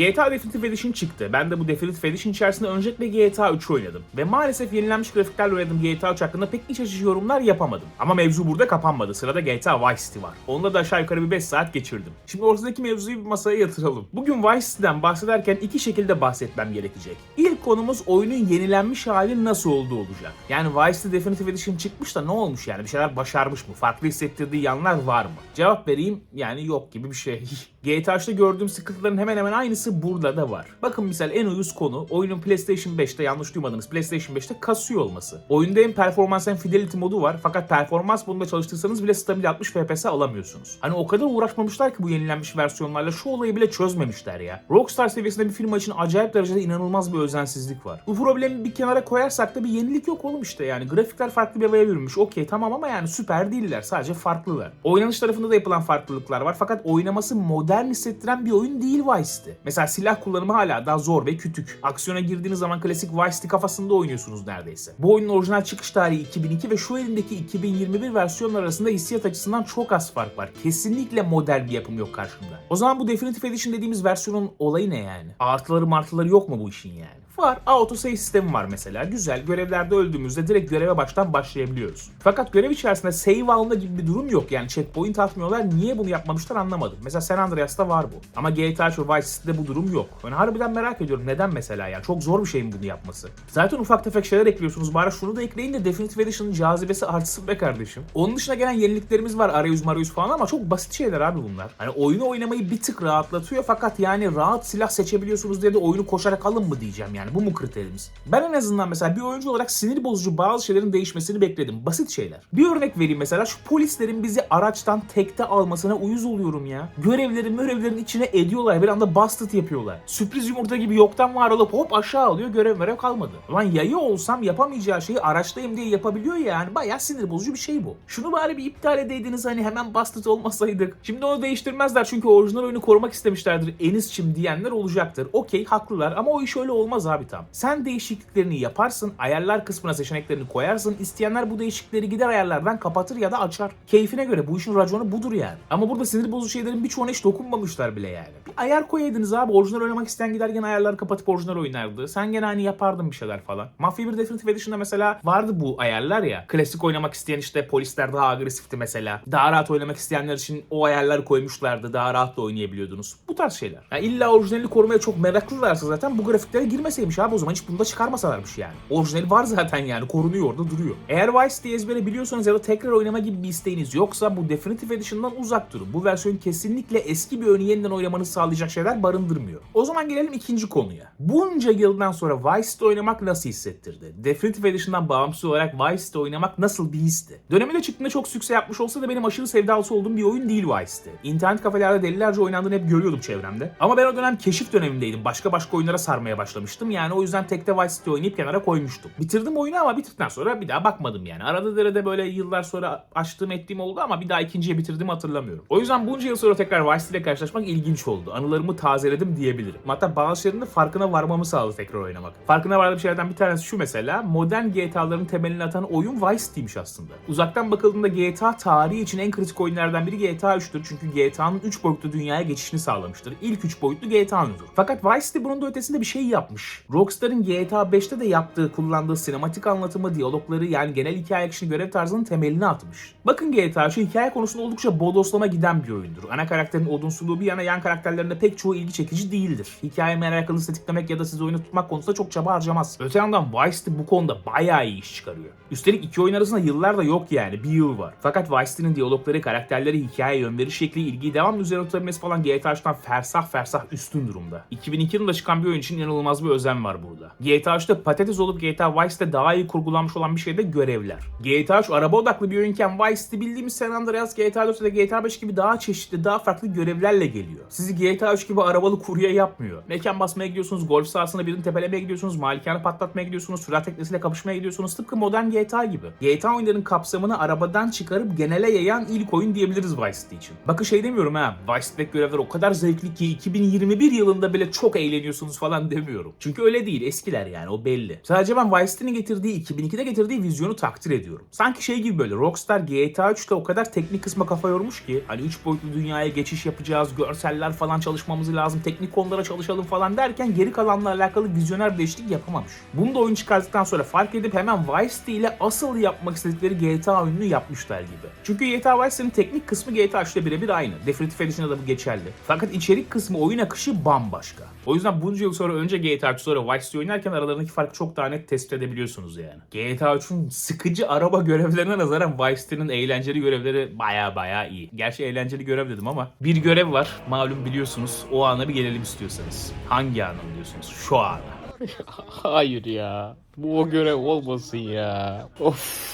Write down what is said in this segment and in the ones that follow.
GTA Definitive Edition çıktı. Ben de bu Definitive Edition içerisinde öncelikle GTA 3 oynadım. Ve maalesef yenilenmiş grafiklerle oynadığım GTA 3 hakkında pek iç açıcı yorumlar yapamadım. Ama mevzu burada kapanmadı. Sırada GTA Vice City var. Onunla da aşağı yukarı bir 5 saat geçirdim. Şimdi ortadaki mevzuyu bir masaya yatıralım. Bugün Vice City'den bahsederken iki şekilde bahsetmem gerekecek. İlk konumuz oyunun yenilenmiş hali nasıl olduğu olacak. Yani Vice City Definitive Edition çıkmış da ne olmuş yani? Bir şeyler başarmış mı? Farklı hissettirdiği yanlar var mı? Cevap vereyim yani yok gibi bir şey. GTA 3'te gördüğüm sıkıntıların hemen hemen aynısı burada da var. Bakın misal en uyuz konu oyunun PlayStation 5'te yanlış duymadınız PlayStation 5'te kasıyor olması. Oyunda hem performans hem fidelity modu var fakat performans modunda çalıştırsanız bile stabil 60 FPS alamıyorsunuz. Hani o kadar uğraşmamışlar ki bu yenilenmiş versiyonlarla şu olayı bile çözmemişler ya. Rockstar seviyesinde bir firma için acayip derecede inanılmaz bir özensizlik var. Bu problemi bir kenara koyarsak da bir yenilik yok oğlum işte yani. Grafikler farklı bir havaya bürünmüş. Okey tamam ama yani süper değiller. Sadece farklılar. Oynanış tarafında da yapılan farklılıklar var fakat oynaması modern hissettiren bir oyun değil Vice City. Mesela silah kullanımı hala daha zor ve kütük. Aksiyona girdiğiniz zaman klasik Vice City kafasında oynuyorsunuz neredeyse. Bu oyunun orijinal çıkış tarihi 2002 ve şu elindeki 2021 versiyonlar arasında hissiyat açısından çok az fark var. Kesinlikle modern bir yapım yok karşımda. O zaman bu Definitive Edition dediğimiz versiyonun olayı ne yani? Artıları martıları yok mu bu işin yani? Var. Auto save sistemi var mesela. Güzel. Görevlerde öldüğümüzde direkt göreve baştan başlayabiliyoruz. Fakat görev içerisinde save alma gibi bir durum yok. Yani checkpoint atmıyorlar. Niye bunu yapmamışlar anlamadım. Mesela San Andreas'ta var bu. Ama GTA Vice bu durum yok. Ben harbiden merak ediyorum. Neden mesela ya? Çok zor bir şey mi bunu yapması? Zaten ufak tefek şeyler ekliyorsunuz. Bari şunu da ekleyin de Definitive Edition'ın cazibesi artsın be kardeşim. Onun dışına gelen yeniliklerimiz var. Arayüz marayüz falan ama çok basit şeyler abi bunlar. Hani oyunu oynamayı bir tık rahatlatıyor fakat yani rahat silah seçebiliyorsunuz diye de oyunu koşarak alın mı diyeceğim yani. Bu mu kriterimiz? Ben en azından mesela bir oyuncu olarak sinir bozucu bazı şeylerin değişmesini bekledim. Basit şeyler. Bir örnek vereyim mesela şu polislerin bizi araçtan tekte almasına uyuz oluyorum ya. Görevlerin görevlerin içine ediyorlar. Bir anda busted yapıyorlar. Sürpriz yumurta gibi yoktan var olup hop aşağı alıyor görev görev kalmadı. Lan yayı olsam yapamayacağı şeyi araçtayım diye yapabiliyor ya yani. Bayağı sinir bozucu bir şey bu. Şunu bari bir iptal edeydiniz hani hemen busted olmasaydık. Şimdi onu değiştirmezler çünkü orijinal oyunu korumak istemişlerdir Enis'çim diyenler olacaktır. Okey haklılar ama o iş öyle olmaz abi tam. Sen değişikliklerini yaparsın, ayarlar kısmına seçeneklerini koyarsın. İsteyenler bu değişiklikleri gider ayarlardan kapatır ya da açar. Keyfine göre bu işin raconu budur yani. Ama burada sinir bozucu şeylerin birçoğuna hiç dokunmamışlar bile yani. Bir ayar koyaydınız abi. Orijinal oynamak isteyen gider gene ayarları kapatıp orijinal oynardı. Sen gene hani yapardın bir şeyler falan. Mafya 1 Definitive Edition'da mesela vardı bu ayarlar ya. Klasik oynamak isteyen işte polisler daha agresifti mesela. Daha rahat oynamak isteyenler için o ayarları koymuşlardı. Daha rahat da oynayabiliyordunuz. Bu tarz şeyler. Yani illa orijinalini korumaya çok meraklılarsa zaten bu grafiklere girmeseymiş abi o zaman hiç bunda çıkarmasalarmış yani. Orijinali var zaten yani korunuyor orada duruyor. Eğer Vice diye ezbere biliyorsanız ya da tekrar oynama gibi bir isteğiniz yoksa bu Definitive Edition'dan uzak durun. Bu versiyon kesinlikle eski bir oyunu yeniden oynamanızı sağlayacak şeyler barındırmıyor. O zaman gelelim ikinci konuya. Bunca yıldan sonra Vice City oynamak nasıl hissettirdi? Definitive Edition'dan bağımsız olarak Vice City oynamak nasıl bir histi? Döneminde çıktığında çok sükse yapmış olsa da benim aşırı sevdalısı olduğum bir oyun değil Vice City. İnternet kafelerde delilerce oynandığını hep görüyordum çevremde. Ama ben o dönem keşif dönemindeydim. Başka başka oyunlara sarmaya başlamıştım. Yani o yüzden tekte Vice City oynayıp kenara koymuştum. Bitirdim oyunu ama bitirdikten sonra bir daha bakmadım yani. Arada derede böyle yıllar sonra açtığım ettiğim oldu ama bir daha ikinciye bitirdiğimi hatırlamıyorum. O yüzden bunca yıl sonra tekrar Vice City ile karşılaşmak ilginç oldu. Anılarımı tazeledim diyebilirim. Hatta bazı şeylerin de farkına varmamı sağladı tekrar oynamak. Farkına vardığım şeylerden bir tanesi şu mesela. Modern GTA'ların temelini atan oyun Vice City'ymiş aslında. Uzaktan bakıldığında GTA tarihi için en kritik oyunlardan biri GTA 3'tür. Çünkü GTA'nın 3 boyutlu dünyaya geçişini sağlamıştır. İlk 3 boyutlu GTA'nındır. Fakat Vice City bunun da ötesinde bir şey yapmış. Rockstar'ın GTA 5'te de yaptığı, kullandığı sinematik anlatımı, diyalogları yani genel hikaye akışını görev tarzının temelini atmış. Bakın GTA şu hikaye konusunda oldukça bodoslama giden bir oyundur. Ana karakterin odunsuluğu bir yana yan karakterlerinde pek çoğu ilgi çekici değildir. Hikaye merakını tetiklemek ya da sizi oyunu tutmak konusunda çok çaba harcamaz. Öte yandan Vice bu konuda bayağı iyi iş çıkarıyor. Üstelik iki oyun arasında yıllar da yok yani. Bir yıl var. Fakat Vice City'nin diyalogları, karakterleri, hikaye, yön veriş şekli, ilgiyi devamlı üzerine tutabilmesi falan GTA 3'ten fersah fersah üstün durumda. 2002 yılında çıkan bir oyun için inanılmaz bir özen var burada. GTA 3'te patates olup GTA Vice'de daha iyi kurgulanmış olan bir şey de görevler. GTA 3 araba odaklı bir oyunken Vice City bildiğimiz San Andreas, GTA 4 ve GTA 5 gibi daha çeşitli, daha farklı görevlerle geliyor. Sizi GTA 3 gibi arabalı kurye yapmıyor. Mekan basmaya gidiyorsunuz, golf sahasına birini tepelemeye gidiyorsunuz, malikane patlatmaya gidiyorsunuz, sürat teknesiyle kapışmaya gidiyorsunuz. Tıpkı modern GTA gibi. GTA oyunlarının kapsamını arabadan çıkarıp genele yayan ilk oyun diyebiliriz Vice City için. Bakın şey demiyorum ha, Vice City'deki görevler o kadar zevkli ki 2021 yılında bile çok eğleniyorsunuz falan demiyorum. Çünkü öyle değil. Eskiler yani o belli. Sadece ben Vice getirdiği 2002'de getirdiği vizyonu takdir ediyorum. Sanki şey gibi böyle Rockstar GTA 3'te o kadar teknik kısma kafa yormuş ki hani 3 boyutlu dünyaya geçiş yapacağız, görseller falan çalışmamız lazım, teknik konulara çalışalım falan derken geri kalanla alakalı vizyoner değişiklik yapamamış. Bunu da oyun çıkarttıktan sonra fark edip hemen Vice City ile asıl yapmak istedikleri GTA oyununu yapmışlar gibi. Çünkü GTA Vice City'nin teknik kısmı GTA 3'te birebir aynı. Definitive Edition'da da bu geçerli. Fakat içerik kısmı oyun akışı bambaşka. O yüzden bunca yıl sonra önce GTA 3 sonra Vice City oynarken aralarındaki farkı çok daha net tespit edebiliyorsunuz yani. GTA 3'ün sıkıcı araba görevlerine nazaran Vice City'nin eğlenceli görevleri baya baya iyi. Gerçi eğlenceli görev dedim ama bir görev var malum biliyorsunuz. O ana bir gelelim istiyorsanız. Hangi ana diyorsunuz? Şu ana. Hayır ya. Bu o görev olmasın ya. Of.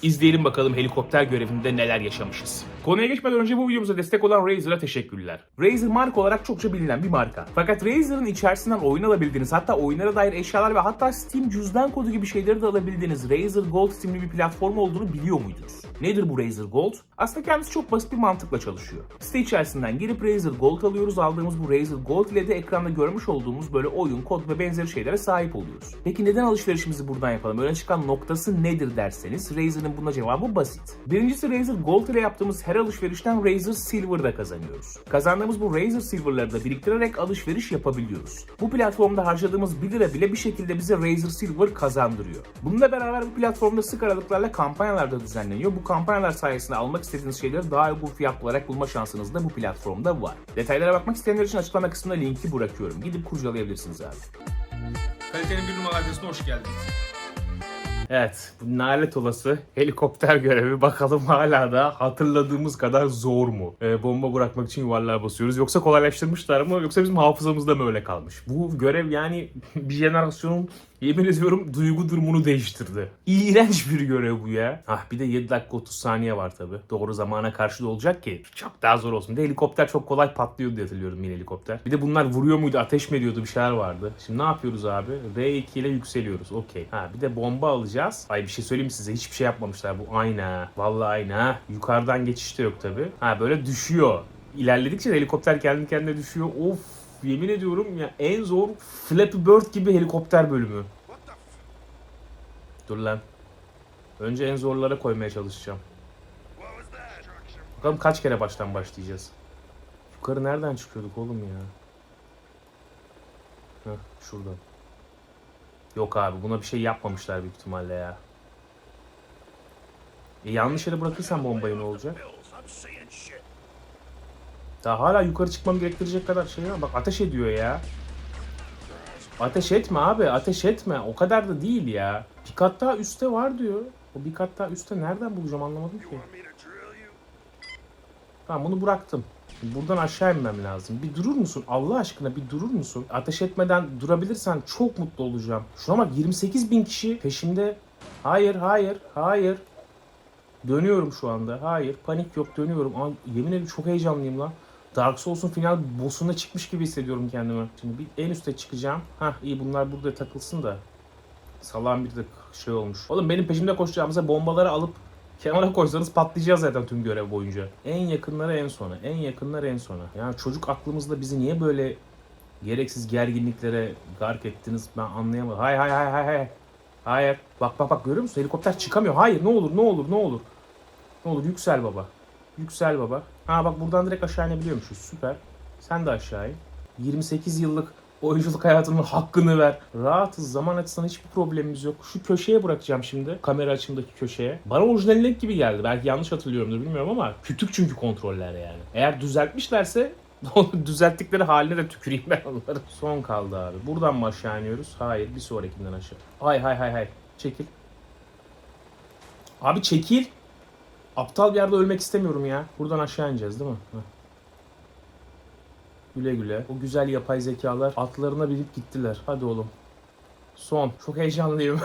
İzleyelim bakalım helikopter görevinde neler yaşamışız. Konuya geçmeden önce bu videomuza destek olan Razer'a teşekkürler. Razer marka olarak çokça bilinen bir marka. Fakat Razer'ın içerisinden oyun alabildiğiniz hatta oyunlara dair eşyalar ve hatta Steam cüzdan kodu gibi şeyleri de alabildiğiniz Razer Gold isimli bir platform olduğunu biliyor muydunuz? Nedir bu Razer Gold? Aslında kendisi çok basit bir mantıkla çalışıyor. Site içerisinden girip Razer Gold alıyoruz. Aldığımız bu Razer Gold ile de ekranda görmüş olduğumuz böyle oyun, kod ve benzeri şeylere sahip oluyoruz. Peki neden alışverişimizi buradan yapalım? Öne çıkan noktası nedir derseniz Razer'ın buna cevabı basit. Birincisi Razer Gold ile yaptığımız her alışverişten Razer Silver da kazanıyoruz. Kazandığımız bu Razer Silver'ları da biriktirerek alışveriş yapabiliyoruz. Bu platformda harcadığımız 1 lira bile bir şekilde bize Razer Silver kazandırıyor. Bununla beraber bu platformda sık aralıklarla kampanyalar da düzenleniyor. Bu kampanyalar sayesinde almak istediğiniz şeyleri daha uygun fiyatlı olarak bulma şansınız da bu platformda var. Detaylara bakmak isteyenler için açıklama kısmına linki bırakıyorum. Gidip kurcalayabilirsiniz abi. Kalitenin bir numaralı adresine hoş geldiniz. Evet, bu nalet olası helikopter görevi bakalım hala da hatırladığımız kadar zor mu? Ee, bomba bırakmak için yuvarlığa basıyoruz. Yoksa kolaylaştırmışlar mı? Yoksa bizim hafızamızda mı öyle kalmış? Bu görev yani bir jenerasyonun yemin ediyorum duygu durumunu değiştirdi. İğrenç bir görev bu ya. Ah bir de 7 dakika 30 saniye var tabi. Doğru zamana karşı da olacak ki çok daha zor olsun. Bir de helikopter çok kolay patlıyordu diye hatırlıyorum mini helikopter. Bir de bunlar vuruyor muydu, ateş mi ediyordu bir şeyler vardı. Şimdi ne yapıyoruz abi? R2 ile yükseliyoruz. Okey. Ha bir de bomba alacağız. Ay bir şey söyleyeyim size? Hiçbir şey yapmamışlar. Bu aynı ha. Vallahi aynı. Yukarıdan geçiş de yok tabi. Ha böyle düşüyor. İlerledikçe de helikopter kendi kendine düşüyor. Of yemin ediyorum ya en zor Flappy Bird gibi helikopter bölümü. Dur lan. Önce en zorlara koymaya çalışacağım. Bakalım kaç kere baştan başlayacağız. Yukarı nereden çıkıyorduk oğlum ya? Heh, şuradan. Yok abi buna bir şey yapmamışlar büyük ihtimalle ya. E, yanlış yere bırakırsam bombayı ne olacak? Daha hala yukarı çıkmam gerektirecek kadar şey var. Bak ateş ediyor ya. Ateş etme abi ateş etme. O kadar da değil ya. Bir kat daha üstte var diyor. O bir kat daha üstte nereden bulacağım anlamadım ki. Tamam bunu bıraktım. Buradan aşağı inmem lazım. Bir durur musun? Allah aşkına bir durur musun? Ateş etmeden durabilirsen çok mutlu olacağım. Şuna bak 28 bin kişi peşimde. Hayır, hayır, hayır. Dönüyorum şu anda. Hayır, panik yok dönüyorum. Ay, yemin ederim çok heyecanlıyım lan. Dark Souls'un final boss'una çıkmış gibi hissediyorum kendimi. Şimdi bir en üste çıkacağım. Hah iyi bunlar burada takılsın da. Salağın bir de şey olmuş. Oğlum benim peşimde koşacağımıza bombaları alıp kenara koysanız patlayacağız zaten tüm görev boyunca. En yakınları en sona. En yakınları en sona. Yani çocuk aklımızda bizi niye böyle gereksiz gerginliklere gark ettiniz ben anlayamadım. Hay hay hay hay hay. Hayır. Bak bak bak görüyor musun? Helikopter çıkamıyor. Hayır ne olur ne olur ne olur. Ne olur yüksel baba. Yüksel baba. Ha bak buradan direkt aşağı inebiliyormuşuz. Süper. Sen de aşağı in. 28 yıllık oyunculuk hayatının hakkını ver. Rahatız. Zaman açısından hiçbir problemimiz yok. Şu köşeye bırakacağım şimdi. Kamera açımdaki köşeye. Bana orijinallik gibi geldi. Belki yanlış hatırlıyorumdur bilmiyorum ama kütük çünkü kontroller yani. Eğer düzeltmişlerse onu düzelttikleri haline de tüküreyim ben onları. Son kaldı abi. Buradan mı aşağı iniyoruz? Hayır. Bir sonrakinden aşağı. Hay hay hay hay. Çekil. Abi çekil. Aptal bir yerde ölmek istemiyorum ya. Buradan aşağı ineceğiz değil mi? Güle güle. O güzel yapay zekalar atlarına binip gittiler. Hadi oğlum. Son. Çok heyecanlıyım.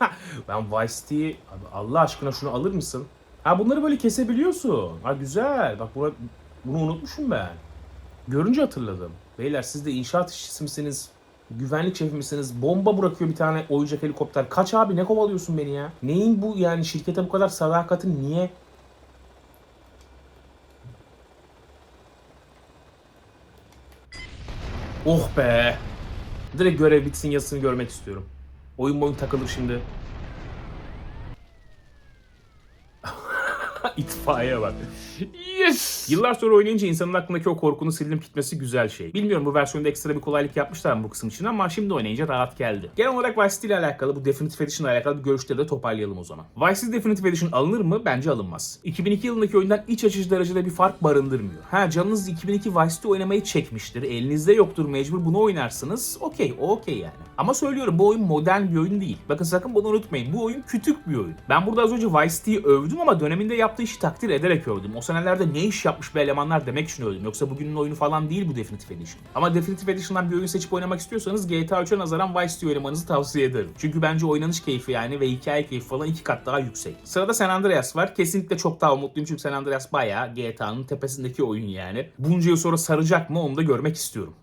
ben Vice Allah aşkına şunu alır mısın? Ha bunları böyle kesebiliyorsun. Ha güzel. Bak buna, bunu unutmuşum ben. Görünce hatırladım. Beyler siz de inşaat işçisi misiniz? Güvenlik şefi misiniz? Bomba bırakıyor bir tane oyuncak helikopter. Kaç abi ne kovalıyorsun beni ya? Neyin bu yani şirkete bu kadar sadakatin niye? Oh be. Direkt görev bitsin yazısını görmek istiyorum. Oyun boyun takılır şimdi. İtfaiye bak. Yıllar sonra oynayınca insanın aklındaki o korkunun silinip gitmesi güzel şey. Bilmiyorum bu versiyonda ekstra bir kolaylık yapmışlar mı bu kısım için ama şimdi oynayınca rahat geldi. Genel olarak Vice City ile alakalı bu Definitive Edition ile alakalı görüşleri de toparlayalım o zaman. Vice City Definitive Edition alınır mı? Bence alınmaz. 2002 yılındaki oyundan iç açıcı derecede bir fark barındırmıyor. Ha canınız 2002 Vice City oynamayı çekmiştir. Elinizde yoktur mecbur bunu oynarsınız. Okey o okey yani. Ama söylüyorum bu oyun modern bir oyun değil. Bakın sakın bunu unutmayın. Bu oyun kütük bir oyun. Ben burada az önce Vice City'yi övdüm ama döneminde yaptığı işi takdir ederek övdüm. O senelerde ne iş yapmış be elemanlar demek için övdüm. Yoksa bugünün oyunu falan değil bu Definitive Edition. Ama Definitive Edition'dan bir oyun seçip oynamak istiyorsanız GTA 3'e nazaran Vice City oynamanızı tavsiye ederim. Çünkü bence oynanış keyfi yani ve hikaye keyfi falan iki kat daha yüksek. Sırada San Andreas var. Kesinlikle çok daha umutluyum çünkü San Andreas bayağı GTA'nın tepesindeki oyun yani. Bunca yıl sonra saracak mı onu da görmek istiyorum.